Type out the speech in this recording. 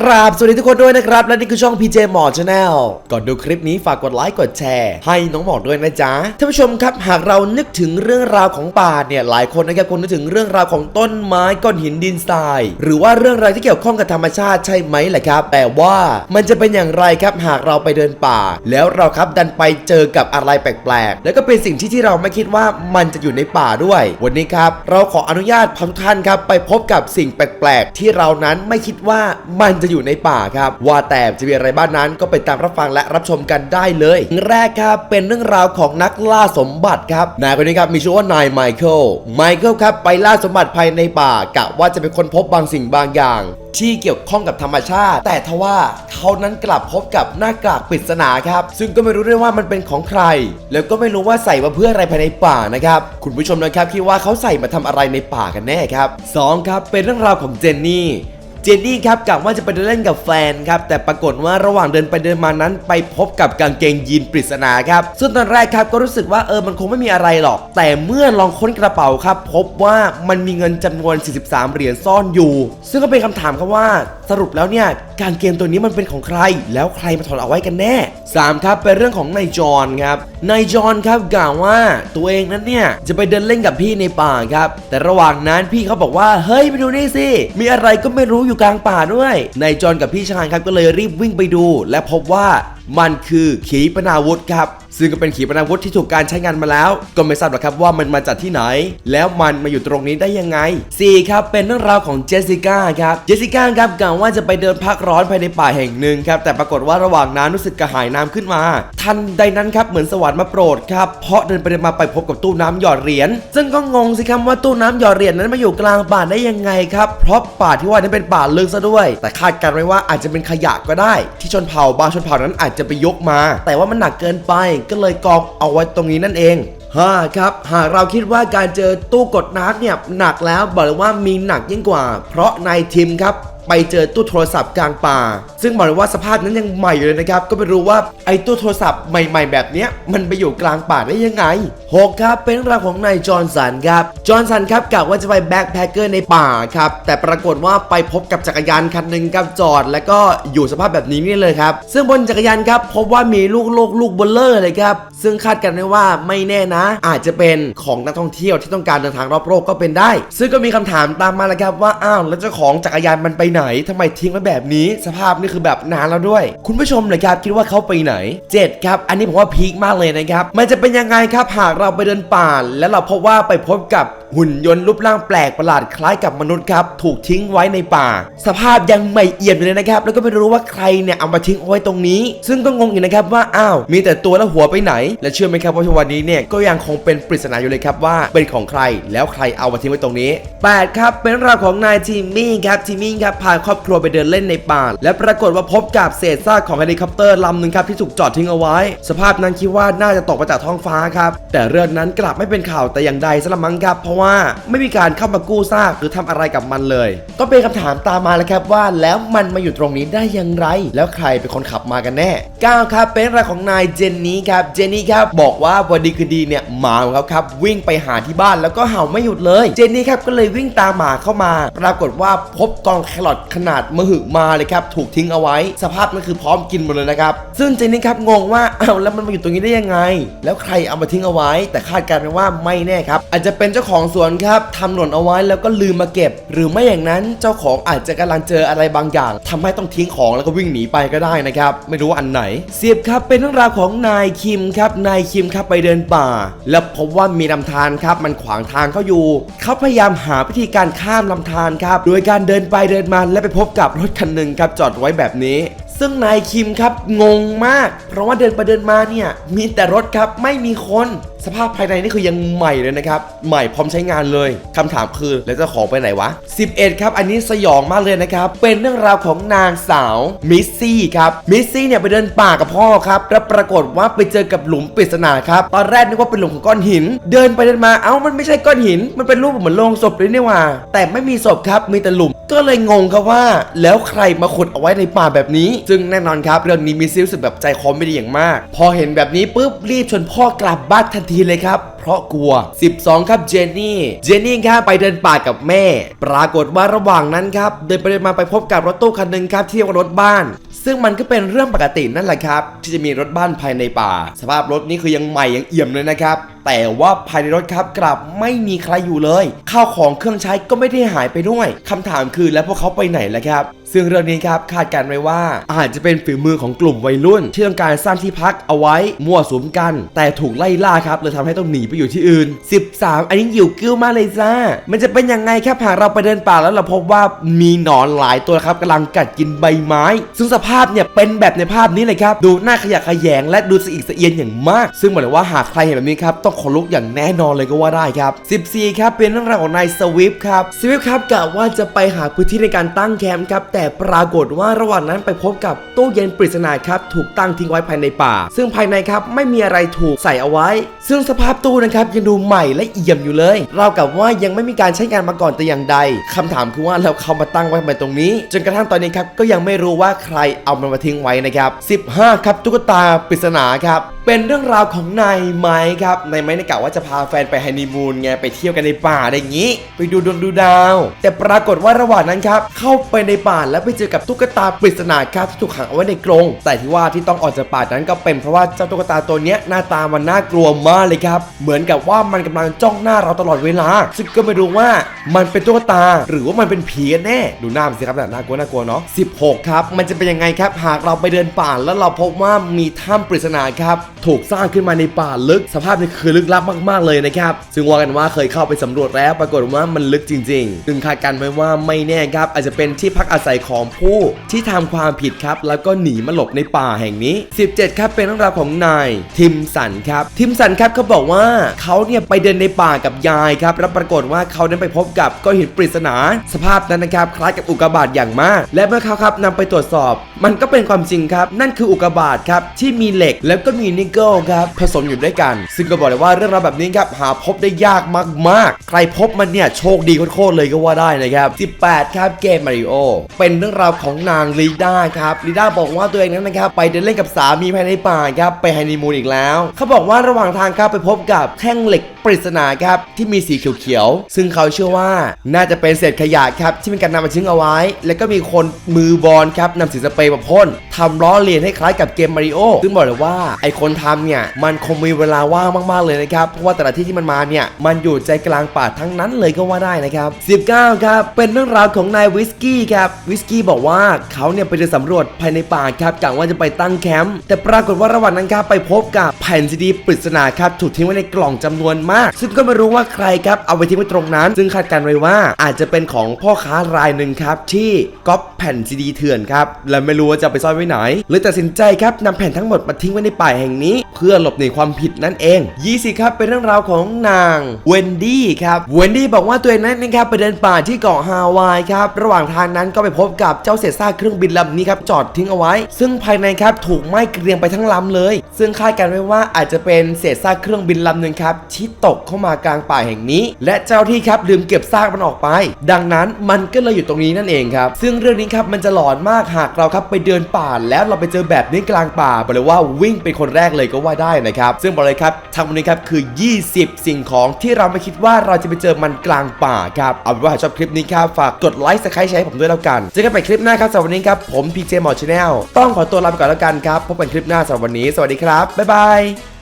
กราบสวัสดีทุกคนด้วยนะครับ และนี่คือช่อง PJ หมอ Channel ก่อนดูคลิปนี้ฝากกดไลค์กดแชร์ให้น้องหมอด้วยนะจ๊ะท่านผู้ชมครับหากเรานึกถึงเรื่องราวของป่าเนี่ยหลายคนนะครับคงนึกถึงเรื่องราวของต้นไม้ก้อนหินดินทราย หรือว่าเรื่องราวที่เกี่ยวข้องกับธรรมชาติใช่ไหมล่ะครับ แต่ว่ามันจะเป็นอย่างไรครับหากเราไปเดินป่า แล้วเราครับดันไปเจอกับอะไรแปลกๆ แล้วก็เป็นสิ่งที่ที่เราไม่คิดว่ามันจะอยู่ในป่าด้วย วันนี้ครับเราขออนุญาตพาทุกท่านครับไปพบกับสิ่งแปลกๆ ที่เรานั้นไม่คิดว่ามันจะอยู่ในป่าครับ ว่าแต่จะมีอะไรบ้างนั้นก็ไปตามรับฟังและรับชมกันได้เลยแรกครับเป็นเรื่องราวของนักล่าสมบัติครับนายคนนี้ครับมีชื่อว่านายไมเคิลไมเคิลครับไปล่าสมบัติภายในป่ากะว่าจะเป็นคนพบบางสิ่งบางอย่างที่เกี่ยวข้องกับธรรมชาติ แต่ทว่าเขานั้นกลับพบกับหน้ากากปริศนาครับ ซึ่งก็ไม่รู้ด้วยว่ามันเป็นของใคร แล้วก็ไม่รู้ว่าใส่มาเพื่ออะไรภายในป่านะครับ คุณผู้ชมนะครับคิดว่าเขาใส่มาทำอะไรในป่ากันแน่ครับสองครับ เป็นเรื่องราวของเจนนี่ เจนนี่ครับกะว่าจะไปเดินเล่นกับแฟนครับแต่ปรากฏว่าระหว่างเดินไปเดินมานั้น ไปพบกับกางเกงยีนปริศนาครับซึ่งตอนแรกครับก็รู้สึกว่าเออมันคงไม่มีอะไรหรอก แต่เมื่อลองค้นกระเป๋าครับพบว่ามันมีเงินจำนวน 43 เหรียญซ่อนอยู่ ซึ่งก็เป็นคำถามครับว่าสรุปแล้วเนี่ยกางเกงตัวนี้มันเป็นของใคร แล้วใครมาถอดเอาไว้กันแน่ 3 ครับเป็นเรื่องของนายจอนครับนายจอนครับกล่าวว่าตัวเองนั้นเนี่ยจะไปเดินเล่นกับพี่ในป่าครับแต่ระหว่างนั้นพี่เขาบอกว่าเฮ้ยไปดูนี่สิมีอะไรก็ไม่รู้อยู่กลางป่าด้วยนายจอนกับพี่ชายครับก็เลยรีบวิ่งไปดู และพบว่ามันคือขีปนาวุธครับ ซึ่งก็เป็นขีปนาวุธที่ถูกการใช้งานมาแล้ว ก็ไม่ทราบหรอกครับว่ามันมาจากที่ไหน แล้วมันมาอยู่ตรงนี้ได้ยังไง 4 ครับ เป็นเรื่องราวของเจสสิก้าครับเจสสิก้าครับกล่าวว่าจะไปเดินพักร้อนภายในป่าแห่งหนึ่งครับแต่ปรากฏว่าระหว่างนั้นรู้สึกกระหายน้ำขึ้นมา ทันใดนั้นครับเหมือนสวรรค์มาโปรดครับเพราะเดินไปเดินมาไปพบกับตู้น้ำหยอดเหรียญซึ่งก็งงสิครับว่าตู้น้ำหยอดเหรียญนั้นมาอยู่กลางป่าได้ยังไงครับเพราะป่าที่ว่านั้นเป็นป่าลึกซะด้วย แต่คาดการณ์ไว้ว่าอาจจะเป็นขยะก็ได้ ที่ชนเผ่าบางชนเผ่านั้นอาจจะไปยกมา แต่ว่ามันหนักเกินไปก็เลยกองเอาไว้ตรงนี้นั่นเองฮ่าครับหากเราคิดว่าการเจอตู้กดน้ำเนี่ยหนักแล้วบอกเลยว่ามีหนักยิ่งกว่า เพราะนายทีมครับ ไปเจอตู้โทรศัพท์กลางป่า ซึ่งบอกเลยว่าสภาพนั้นยังใหม่อยู่เลยนะครับ ก็ไม่รู้ว่าไอ้ตู้โทรศัพท์ใหม่ ๆ แบบเนี้ยมันไปอยู่กลางป่าได้ยังไงหกครับเป็นเรื่องราวของนายจอห์นสันครับ จอห์นสันครับกะว่าจะไปแบ็คแพคเกอร์ในป่าครับ แต่ปรากฏว่าไปพบกับจักรยานคันหนึ่งครับจอด แล้วก็อยู่สภาพแบบนี้นี่เลยครับ ซึ่งบนจักรยานครับพบว่ามีลูกโลกลูกเบลเลอร์เลยครับ ซึ่งคาดกันได้ว่าไม่แน่นะ อาจจะเป็นของนักท่องเที่ยวที่ต้องการเดินทางรอบโลกก็เป็นได้ ซึ่งก็มีคำถามตามมาแล้วครับว่าอ้าวแล้วเจ้าของจักรยานมันไปไหนทำไมทิ้งไว้แบบนี้ สภาพนี่คือแบบนานแล้วด้วย คุณผู้ชมเลยครับคิดว่าเขาไปไหน 7 ครับ อันนี้ผมว่าพีคมากเลยนะครับ มันจะเป็นยังไงครับหากเราไปเดินป่า แล้วเราพบว่าไปพบกับ หุ่นยนต์รูปร่างแปลกประหลาดคล้ายกับมนุษย์ครับ ถูกทิ้งไว้ในป่า สภาพยังใหม่เอี่ยมอยู่เลยนะครับ แล้วก็ไม่รู้ว่าใครเนี่ยเอามาทิ้งเอาไว้ตรงนี้ ซึ่งก็งงอยู่นะครับว่าอ้าวมีแต่ตัวและหัวไปไหน และเชื่อไหมครับว่าทุกวันนี้เนี่ยก็ยังคงเป็นปริศนาอยู่เลยครับว่าเป็นของใครแล้วใครเอามาทิ้งไว้ตรงนี้8ครับเป็นเรื่องราวของนายจิมมี่ครับจิมมี่ครับพาครอบครัวไปเดินเล่นในป่า และปรากฏว่าพบกับเศษซากของเฮลิคอปเตอร์ลำหนึ่งครับที่ถูกจอดทิ้งเอาไว้ สภาพนั้นคิดว่าน่าจะตกมาจากท้องฟ้าครับแต่เรื่องนั้นกลับไม่เป็นข่าวแต่อย่างใดซะลมั้งครับเพราะว่าไม่มีการเข้ามากู้ซากหรือทำอะไรกับมันเลย ก็เป็นคำถามตามมาแล้วครับว่าแล้วมันมาอยู่ตรงนี้ได้อย่างไร แล้วใครเป็นคนขับมากันแน่9ครับเป็นราวของนายเจนนี่ครับเจนนี่ครับบอกว่าวันดีคือดีเนี่ยหมาของเขาครับวิ่งไปหาที่บ้านแล้วก็เห่าไม่หยุดเลยเจนนี่ครับก็เลยวิ่งตามหมาเข้ามา ปรากฏว่าพบกองแครอทขนาดมหึมาเลยครับถูกทิ้งเอาไว้ สภาพนั่นคือพร้อมกินหมดเลยนะครับซึ่งเจนนี่ครับงงว่าอ้าแล้วมันมาอยู่ตรงนี้ได้ยังไง แล้วใครเอามาทิ้งเอาไว้ แต่คาดการณ์ไปว่าไม่แน่ครับอาจจะเป็นเจ้าของสวนครับทำหล่นเอาไว้แล้วก็ลืมมาเก็บ หรือไม่อย่างนั้นเจ้าของอาจจะกำลังเจออะไรบางอย่างทำให้ต้องทิ้งของแล้วก็วิ่งหนีไปก็ได้นะครับ ไม่รู้วันไหนเสียบครับเป็นเรื่องราวของนายคิมครับ นายคิมครับไปเดินป่า แล้วพบว่ามีลำธารครับ มันขวางทางเขาอยู่เขาพยายามหาวิธีการข้ามลำธารครับ โดยการเดินไปเดินมาและไปพบกับรถคันหนึ่งครับจอดไว้แบบนี้ซึ่งนายคิมครับงงมาก เพราะว่าเดินไปเดินมาเนี่ยมีแต่รถครับไม่มีคน สภาพภายในนี่คือยังใหม่เลยนะครับ ใหม่พร้อมใช้งานเลยคำถามคือแล้วเจ้าของไปไหนวะ 11 ครับ อันนี้สยองมากเลยนะครับ เป็นเรื่องราวของนางสาวมิสซี่ครับ มิสซี่เนี่ยไปเดินป่ากับพ่อครับ แล้วปรากฏว่าไปเจอกับหลุมปริศนาครับ ตอนแรกนึกว่าเป็นหลุมของก้อนหิน เดินไปเดินมา เอ้า มันไม่ใช่ก้อนหิน มันเป็นรูปเหมือนโลงศพเลยนี่ว่า แต่ไม่มีศพครับ มีแต่หลุม ก็เลยงงครับว่า แล้วใครมาขุดเอาไว้ในป่าแบบนี้ ซึ่งแน่นอนครับ เรื่องนี้มิสซี่รู้สึกแบบใจคอไม่ดีอย่างมาก พอเห็นแบบนี้ปุ๊บรีบชวนพ่อกลับบ้านทันทีทีเลยครับ เพราะกลัว 12 ครับเจนนี่ เจนนี่ครับไปเดินป่ากับแม่ ปรากฏว่าระหว่างนั้นครับเดินไปเดินมาไปพบกับรถตู้คันหนึ่งครับที่เรียกว่ารถบ้าน ซึ่งมันก็เป็นเรื่องปกตินั่นแหละครับ ที่จะมีรถบ้านภายในป่า สภาพรถนี่คือยังใหม่ยังเอี่ยมเลยนะครับแต่ว่าภายในรถครับกลับไม่มีใครอยู่เลย ข้าวของเครื่องใช้ก็ไม่ได้หายไปด้วยคำถามคือแล้วพวกเขาไปไหนล่ะครับ ซึ่งเรื่องนี้ครับคาดการณ์ไว้ว่า อาจจะเป็นฝีมือของกลุ่มวัยรุ่นที่ต้องการสร้างที่พักเอาไว้มั่วสุมกัน แต่ถูกไล่ล่าครับเลยทำให้ต้องหนีไปอยู่ที่อื่น 13 อันนี้หิวกิ้วมากเลยจ้า มันจะเป็นยังไงครับหากเราไปเดินป่าแล้วเราพบว่ามีหนอนหลายตัวครับกำลังกัดกินใบไม้ ซึ่งสภาพเนี่ยเป็นแบบในภาพนี้เลยครับ ดูหน้าขยะขยง และดูสะอิกสะเอียนอย่างมาก ซึ่งบอกเลยว่าหากใครเห็นแบบนี้ครับต้องขนลุกอย่างแน่นอนเลยก็ว่าได้ครับ 14 ครับเป็นเรื่องราวของนายสวิฟครับสวิฟครับกะว่าจะไปหาพื้นที่ในการตั้งแคมป์ครับแต่ปรากฏว่าระหว่างนั้นไปพบกับตู้เย็นปริศนาครับถูกตั้งทิ้งไว้ภายในป่า ซึ่งภายในครับไม่มีอะไรถูกใส่เอาไว้ ซึ่งสภาพตู้นะครับยังดูใหม่และเอี่ยมอยู่เลย เรากับว่ายังไม่มีการใช้งานมาก่อนแต่อย่างใดคำถามคือว่าแล้วเขามาตั้งไว้ทำไมตรงนี้ จนกระทั่งตอนนี้ครับก็ยังไม่รู้ว่าใครเอามันมาทิ้งไว้นะครับ 15 ครับตุ๊กตาปริศนาครับเป็นเรื่องราวของนายไม้ครับนายไม้ในกะว่าจะพาแฟนไปฮันนีมูนไงไปเที่ยวกันในป่าอะไรอย่างนี้ ไปดูดวงดูดาว แต่ปรากฏว่าระหว่างนั้นครับเข้าไปในป่าแล้วไปเจอกับตุ๊กตาปริศนาครับที่ถูกขังเอาไว้ในกรงแต่ที่ว่าที่ต้องออกจากป่านั้นก็เป็นเพราะว่าเจ้าตุ๊กตาตัวนี้หน้าตามันน่ากลัวมากเลยครับเหมือนือนกับว่ามันกำลังจ้องหน้าเราตลอดเวลา ซึ่งก็ไม่รู้ว่ามันเป็นตุ๊กตา หรือว่ามันเป็นผีกันแน่ดูหน้ามันสิครับน่ากลัวน่ากลัวเนาะ16 ครับ มันจะเป็นยังไงครับ หากเราไปเดินป่าแล้วเราพบว่ามีถ้ำปริศนาครับถูกสร้างขึ้นมาในป่าลึก สภาพนี่คือลึกลับมาก ๆเลยนะครับซึ่งว่ากันว่าเคยเข้าไปสำรวจแล้ว ปรากฏว่ามันลึกจริงๆซึงคาดการไว้ว่าไม่แน่ครับ อาจจะเป็นที่พักอาศัยของผู้ที่ทำความผิดครับ แล้วก็หนีมาหลบในป่าแห่งนี้ 17 ครับเป็นเรื่องราวของนายทิมสันครับ ทิมสันครับเขาบอกว่าเขาเนี่ยไปเดินในป่ากับยายครับแล้วปรากฏว่าเขานั้นไปพบกับก้อนหินปริศนา สภาพนั้นนะครับคล้ายกับอุกกาบาตอย่างมาก และเมื่อเขาครับนำไปตรวจสอบ มันก็เป็นความจริงครับ นั่นคืออุกกาบาตครับที่มีเหล็กแล้วก็มีนิกเกิลครับผสมอยู่ด้วยกัน ซึ่งก็บอกเลยว่าเรื่องราวแบบนี้ครับหาพบได้ยากมากๆ ใครพบมันเนี่ยโชคดีโคตรเลยก็ว่าได้นะครับ 18 ครับเกมมาริโอเป็นเรื่องราวของนางลีด้าครับลีด้าบอกว่าตัวเองนั้นนะครับไปเดินเล่นกับสามีภายในป่าครับไปไฮนนีมูนอีกแล้ว เขาบอกว่าระหว่างทางครับไปพบกับแท่งเหล็กปริศนาครับที่มีสีเขียวๆ ซึ่งเขาเชื่อว่าน่าจะเป็นเศษขยะครับที่มีการนำมาทิ้งเอาไว้ แล้วก็มีคนมือบอลครับนำสีสเปรย์มาพ่นทำล้อเลียนให้คล้ายกับเกมมาริโอซึ่งบอกเลยว่าไอคนทำเนี่ยมันคงมีเวลาว่างมากๆเลยนะครับเพราะว่าแต่ละที่ที่มันมาเนี่ยมันอยู่ใจกลางป่าทั้งนั้นเลยก็ว่าได้นะครับ19ครับเป็นเรื่องราวของนายวิสกี้ครับวิสกี้บอกว่าเขาเนี่ยไปเดินสำรวจภายในป่าครับกะว่าจะไปตั้งแคมป์แต่ปรากฏว่าระหว่างนั้นครับไปพบกับแผ่นซีดีปริศนาครับถูกทิ้งไว้ในกล่องจำนวนมาก ซึ่งก็ไม่รู้ว่าใครครับเอาไปทิ้งไว้ตรงนั้น ซึ่งคาดการณ์ไว้ว่าอาจจะเป็นของพ่อค้ารายหนึ่งครับที่ก๊อปแผ่นซีดีเถื่อนครับและไม่รู้ว่าจะไปซ่อนไว้ไหนเลยตัดสินใจครับนำแผ่นทั้งหมดมาทิ้งไว้ในป่าแห่งนี้ เพื่อหลบหนีความผิดนั่นเอง20ครับเป็นเรื่องราวของนางเวนดี้ครับเวนดี้บอกว่าตัวเองนั้นนะครับไปเดินป่าที่เกาะฮาวายครับระหว่างทางนั้นก็ไปพบกับเจ้าเศษซากเครื่องบินลำนี้ครับจอดทิ้งเอาไว้ ซึ่งภายในครับถูกไหม้เกรียมไปทั้งลำเลย ซึ่งคาดการณ์ไว้ว่าอาจจะเป็นเศษซากเครื่องบินลำหนึ่งครับที่ตกเข้ามากลางป่าแห่งนี้ และเจ้าที่ครับลืมเก็บซากมันออกไป ดังนั้นมันก็เลยอยู่ตรงนี้นั่นเองครับ ซึ่งเรื่องนี้ครับมันจะหลอนมากหากเราครับไปเดินป่าแล้วเราไปเจอแบบนี้กลางป่าบอกเลยว่าวิ่งเป็นคนแรกเลยก็ว่าได้นะครับ ซึ่งบอกเลยครับทางวันนี้ครับคือ 20 สิ่งของที่เราไม่คิดว่าเราจะไปเจอมันกลางป่าครับเอาเป็นว่าหาชอบคลิปนี้ครับฝากกดไลค์สไครต์แชร์ให้ผมด้วยแล้วกันเจอกันใหม่คลิปหน้าครับสำหรับวันนี้ครับผมพีเจหมอชาแนลต้องขอตัวลาไปก่อนแล้วกันครับพบกันคลิปหน้าสำหรับวันนี้ สวัสดีครับบ๊ายบาย